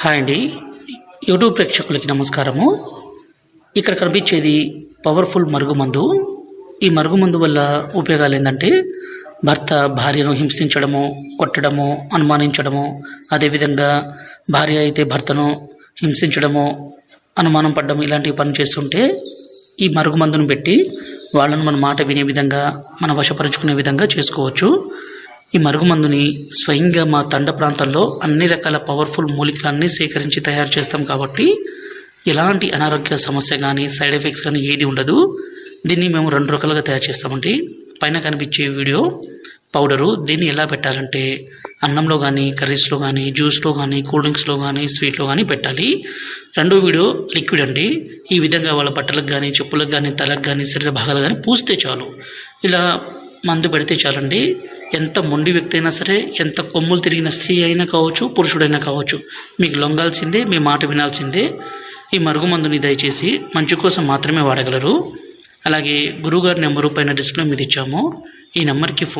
Hi అండి. YouTube ప్రేక్షకులకి నమస్కారము. ఇక్కడ కనిపించేది పవర్ఫుల్ మరుగుమందు. ఈ మరుగుమందు వల్ల ఉపయోగాలు ఏంటంటే భర్త భార్యను హింసించడము కొట్టడము అనుమానించడము అదేవిధంగా భార్య అయితే భర్తను హింసించడము అనుమానం పడ్డము ఇలాంటి పని చేస్తుంటే ఈ మరుగుమందును పెట్టి వాళ్ళను మన మాట వినే విధంగా మన వశపరుచుకునే విధంగా చేసుకోవచ్చు. ఈ మరుగుమందుని స్వయంగా మా తండ ప్రాంతాల్లో అన్ని రకాల పవర్ఫుల్ మూలికలన్నీ సేకరించి తయారు చేస్తాం కాబట్టి ఎలాంటి అనారోగ్య సమస్య కానీ సైడ్ ఎఫెక్ట్స్ కానీ ఏది ఉండదు. దీన్ని మేము రెండు రకాలుగా తయారు చేస్తామండి. పైన కనిపించే వీడియో పౌడరు. దీన్ని ఎలా పెట్టాలంటే అన్నంలో కానీ కర్రీస్లో కానీ జ్యూస్లో కానీ కూల్ డ్రింక్స్లో కానీ స్వీట్లో కానీ పెట్టాలి. రెండో వీడియో లిక్విడ్ అండి. ఈ విధంగా వాళ్ళ బట్టలకు కానీ చెప్పులకు కానీ తలకు కానీ శరీర భాగాలు కానీ పూస్తే చాలు. ఇలా మందు పెడితే చాలండి. ఎంత మొండి వ్యక్తి అయినా సరే ఎంత కొమ్ములు తిరిగిన స్త్రీ అయినా కావచ్చు పురుషుడైనా కావచ్చు మీకు లొంగాల్సిందే మీ మాట వినాల్సిందే. ఈ మరుగు మందుని దయచేసి మంచి కోసం మాత్రమే వాడగలరు. అలాగే గురువుగారి నెంబరు పైన డిస్ప్లే మీద ఇచ్చాము. ఈ నెంబర్కి ఫోన్